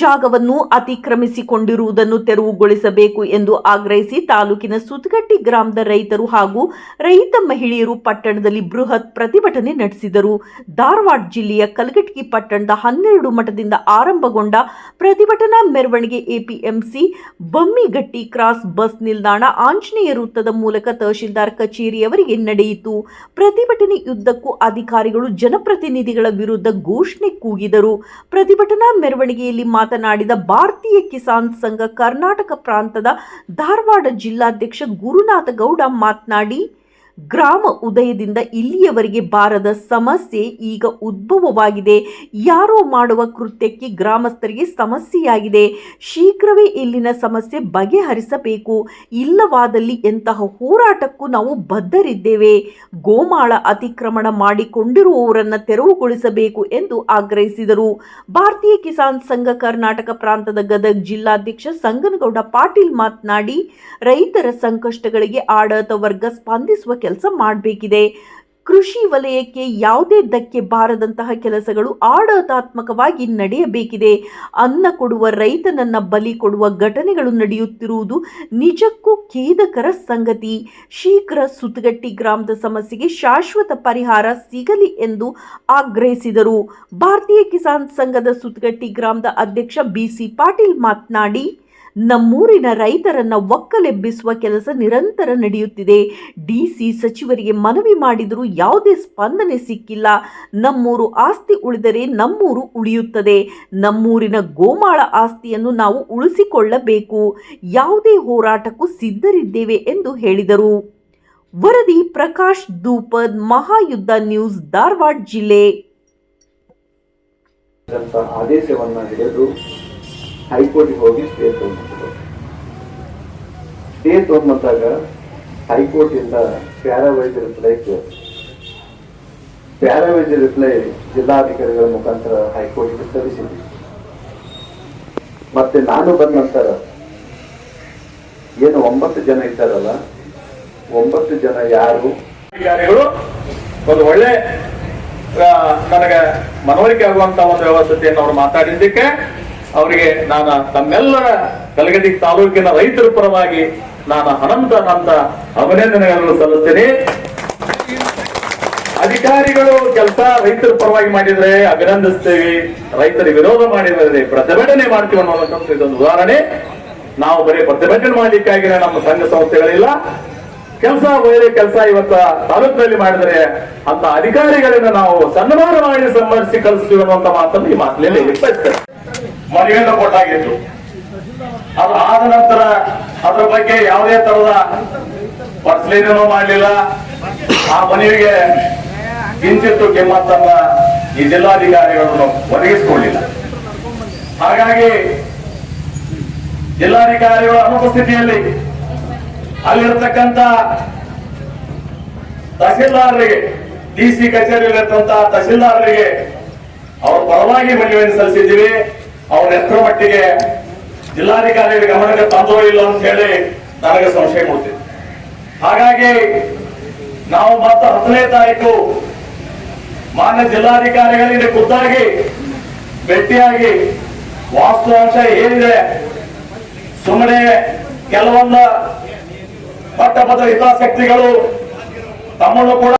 ಜಾಗವನ್ನು ಅತಿಕ್ರಮಿಸಿಕೊಂಡಿರುವುದನ್ನು ತೆರವುಗೊಳಿಸಬೇಕು ಎಂದು ಆಗ್ರಹಿಸಿ ತಾಲೂಕಿನ ಸುತಗಟ್ಟಿ ಗ್ರಾಮದ ರೈತರು ಹಾಗೂ ರೈತ ಮಹಿಳೆಯರು ಪಟ್ಟಣದಲ್ಲಿ ಬೃಹತ್ ಪ್ರತಿಭಟನೆ ನಡೆಸಿದರು. ಧಾರವಾಡ ಜಿಲ್ಲೆಯ ಕಲಘಟಗಿ ಪಟ್ಟಣದ ಹನ್ನೆರಡು ಮಠದಿಂದ ಆರಂಭಗೊಂಡ ಪ್ರತಿಭಟನಾ ಮೆರವಣಿಗೆ ಎಪಿಎಂಸಿ, ಬಮ್ಮಿಗಟ್ಟಿ ಕ್ರಾಸ್ ಬಸ್ ನಿಲ್ದಾಣ, ಆಂಜನೇಯ ವೃತ್ತದ ಮೂಲಕ ತಹಶೀಲ್ದಾರ್ ಕಚೇರಿಯವರಿಗೆ ನಡೆಯಿತು. ಪ್ರತಿಭಟನೆ ಯುದ್ಧಕ್ಕೂ ಅಧಿಕಾರಿಗಳು, ಜನಪ್ರತಿನಿಧಿಗಳ ವಿರುದ್ಧ ಘೋಷಣೆ ಕೂಗಿದರು. ಪ್ರತಿಭಟನಾ ಮೆರವಣಿಗೆಯಲ್ಲಿ ಮಾತನಾಡಿದ ಭಾರತೀಯ ಕಿಸಾನ್ ಸಂಘ ಕರ್ನಾಟಕ ಪ್ರಾಂತದ ಧಾರವಾಡ ಜಿಲ್ಲಾಧ್ಯಕ್ಷ ಗುರುನಾಥ ಗೌಡ ಮಾತನಾಡಿ ಗ್ರಾಮ ಉದಯದಿಂದ ಇಲ್ಲಿಯವರೆಗೆ ಬಾರದ ಸಮಸ್ಯೆ ಈಗ ಉದ್ಭವವಾಗಿದೆ. ಯಾರೋ ಮಾಡುವ ಕೃತ್ಯಕ್ಕೆ ಗ್ರಾಮಸ್ಥರಿಗೆ ಸಮಸ್ಯೆಯಾಗಿದೆ. ಶೀಘ್ರವೇ ಇಲ್ಲಿನ ಸಮಸ್ಯೆ ಬಗೆಹರಿಸಬೇಕು. ಇಲ್ಲವಾದಲ್ಲಿ ಎಂತಹ ಹೋರಾಟಕ್ಕೂ ನಾವು ಬದ್ಧರಿದ್ದೇವೆ. ಗೋಮಾಳ ಅತಿಕ್ರಮಣ ಮಾಡಿಕೊಂಡಿರುವವರನ್ನು ತೆರವುಗೊಳಿಸಬೇಕು ಎಂದು ಆಗ್ರಹಿಸಿದರು. ಭಾರತೀಯ ಕಿಸಾನ್ ಸಂಘ ಕರ್ನಾಟಕ ಪ್ರಾಂತದ ಗದಗ ಜಿಲ್ಲಾಧ್ಯಕ್ಷ ಸಂಗನಗೌಡ ಪಾಟೀಲ್ ಮಾತನಾಡಿ, ರೈತರ ಸಂಕಷ್ಟಗಳಿಗೆ ಆಡಳಿತ ವರ್ಗ ಸ್ಪಂದಿಸುವ ಕೆಲಸ ಮಾಡಬೇಕಿದೆ. ಕೃಷಿ ವಲಯಕ್ಕೆ ಯಾವುದೇ ಧಕ್ಕೆ ಬಾರದಂತಹ ಕೆಲಸಗಳು ಆಡಳಿತಾತ್ಮಕವಾಗಿ ನಡೆಯಬೇಕಿದೆ. ಅನ್ನ ಕೊಡುವ ರೈತನನ್ನ ಬಲಿ ಕೊಡುವ ಘಟನೆಗಳು ನಡೆಯುತ್ತಿರುವುದು ನಿಜಕ್ಕೂ ಖೇದಕರ ಸಂಗತಿ. ಶೀಘ್ರ ಸುತ್ತಗಟ್ಟಿ ಗ್ರಾಮದ ಸಮಸ್ಯೆಗೆ ಶಾಶ್ವತ ಪರಿಹಾರ ಸಿಗಲಿ ಎಂದು ಆಗ್ರಹಿಸಿದರು. ಭಾರತೀಯ ಕಿಸಾನ್ ಸಂಘದ ಸುತ್ತಗಟ್ಟಿ ಗ್ರಾಮದ ಅಧ್ಯಕ್ಷ ಬಿಸಿ ಪಾಟೀಲ್ ಮಾತನಾಡಿ ನಮ್ಮೂರಿನ ರೈತರನ್ನ ಒಕ್ಕಲೆಬ್ಬಿಸುವ ಕೆಲಸ ನಿರಂತರ ನಡೆಯುತ್ತಿದೆ. ಡಿಸಿ ಸಚಿವರಿಗೆ ಮನವಿ ಮಾಡಿದರೂ ಯಾವುದೇ ಸ್ಪಂದನೆ ಸಿಕ್ಕಿಲ್ಲ. ನಮ್ಮೂರು ಆಸ್ತಿ ಉಳಿದರೆ ನಮ್ಮೂರು ಉಳಿಯುತ್ತದೆ. ನಮ್ಮೂರಿನ ಗೋಮಾಳ ಆಸ್ತಿಯನ್ನು ನಾವು ಉಳಿಸಿಕೊಳ್ಳಬೇಕು. ಯಾವುದೇ ಹೋರಾಟಕ್ಕೂ ಸಿದ್ಧರಿದ್ದೇವೆ ಎಂದು ಹೇಳಿದರು. ವರದಿ ಪ್ರಕಾಶ್ ದೂಪದ್, ಮಹಾಯುದ್ಧ ನ್ಯೂಸ್, ಧಾರವಾಡ ಜಿಲ್ಲೆ. ಆದೇಶವನ್ನು ಹಿಡಿದು ಹೈಕೋರ್ಟ್ಗೆ ಹೋಗಿ ಸ್ಟೇ ತಗೊಂಡ್ರು ಸ್ಟೇ ತೊಗೊಂಡ್ಬಂದಾಗ ಹೈಕೋರ್ಟ್ ಇಂದ ರಿಪ್ಲೈ ರಿಪ್ಲೈ ಪ್ಯಾರಾವೈಸ್ ರಿಪ್ಲೈ ಜಿಲ್ಲಾಧಿಕಾರಿಗಳ ಮುಖಾಂತರ ಹೈಕೋರ್ಟ್ಗೆ ಸಲ್ಲಿಸಿದ್ವಿ ಮತ್ತೆ ನಾನು ಬಂದ ನಂತರ ಏನು ಒಂಬತ್ತು ಜನ ಇದ್ದಾರಲ್ಲ, ಒಂಬತ್ತು ಜನ ಯಾರು? ಅಧಿಕಾರಿಗಳು, ಒಂದು ಒಳ್ಳೆ ನನಗೆ ಮನವರಿಕೆ ಆಗುವಂತ ಒಂದು ವ್ಯವಸ್ಥೆಯನ್ನು ಅವರು ಮಾತಾಡಿದ್ದಕ್ಕೆ ಅವರಿಗೆ ನಾನು ತಮ್ಮೆಲ್ಲರ ಕಲಗಡಿ ತಾಲೂಕಿನ ರೈತರ ಪರವಾಗಿ ನಾನು ಅನಂತ ಅನಂತ ಅಭಿನಂದನೆಗಳನ್ನು ಸಲ್ಲಿಸ್ತೇನೆ. ಅಧಿಕಾರಿಗಳು ಕೆಲಸ ರೈತರ ಪರವಾಗಿ ಮಾಡಿದ್ರೆ ಅಭಿನಂದಿಸ್ತೇವೆ. ರೈತರ ವಿರೋಧ ಮಾಡಿದ್ರೆ ಪ್ರತಿಭಟನೆ ಮಾಡ್ತೀವಿ ಅನ್ನೋದಕ್ಕಂತ ಇದೊಂದು ಉದಾಹರಣೆ. ನಾವು ಬರೀ ಪ್ರತಿಭಟನೆ ಮಾಡ್ಲಿಕ್ಕಾಗಿ ನಮ್ಮ ಸಂಘ ಸಂಸ್ಥೆಗಳಿಲ್ಲ. ಕೆಲಸ ಬೇರೆ ಕೆಲಸ ಇವತ್ತ ತಾಲೂಕಿನಲ್ಲಿ ಮಾಡಿದ್ರೆ ಅಂತ ಅಧಿಕಾರಿಗಳನ್ನ ನಾವು ಸನ್ಮಾನ ಮಾಡಿ ಸಂಬಂಧಿಸಿ ಕಲಿಸ್ತೀವಿ ಅನ್ನುವಂತ ಮಾತನ್ನು ಈ ಮಾತಿನಲ್ಲಿ ಮನವಿಯನ್ನು ಕೊಟ್ಟಾಗಿತ್ತು. ಅದು ಆದ ನಂತರ ಅದರ ಬಗ್ಗೆ ಯಾವುದೇ ತರದ ಪರಿಶೀಲನೆ ಮಾಡಲಿಲ್ಲ. ಆ ಮನವಿಗೆ ಕಿಂಚಿತ್ತು ಕೆಮ್ಮತ್ತನ್ನ ಈ ಜಿಲ್ಲಾಧಿಕಾರಿಗಳನ್ನು ಒದಗಿಸಿಕೊಳ್ಳಿಲ್ಲ ಹಾಗಾಗಿ ಜಿಲ್ಲಾಧಿಕಾರಿಗಳ ಅನುಪಸ್ಥಿತಿಯಲ್ಲಿ ಅಲ್ಲಿರ್ತಕ್ಕಂಥ ತಹಸೀಲ್ದಾರರಿಗೆ, ಡಿ ಸಿ ಕಚೇರಿಯಲ್ಲಿರ್ತಂತ ತಹಸೀಲ್ದಾರರಿಗೆ ಅವ್ರ ಪರವಾಗಿ ಮನವಿಯನ್ನು ಸಲ್ಲಿಸಿದ್ದೀವಿ. ಅವ್ರ ಎಷ್ಟರ ಮಟ್ಟಿಗೆ ಜಿಲ್ಲಾಧಿಕಾರಿಗಳ ಗಮನಕ್ಕೆ ತಂದೋ ಇಲ್ಲ ಅಂತ ಹೇಳಿ ನನಗೆ ಸಂಶಯ ಕೊಡ್ತೀನಿ ಹಾಗಾಗಿ ನಾವು ಮತ್ತ ಹತ್ತನೇ ತಾರೀಕು ಮಾನ್ಯ ಜಿಲ್ಲಾಧಿಕಾರಿಗಳಿಗೆ ಖುದ್ದಾಗಿ ಭೇಟಿಯಾಗಿ ವಾಸ್ತವಾಂಶ ಏನಿದೆ, ಸುಮ್ಮನೆ ಕೆಲವೊಂದ ಪಟ್ಟಪದ ಹಿತಾಸಕ್ತಿಗಳು ತಮ್ಮನ್ನು ಕೂಡ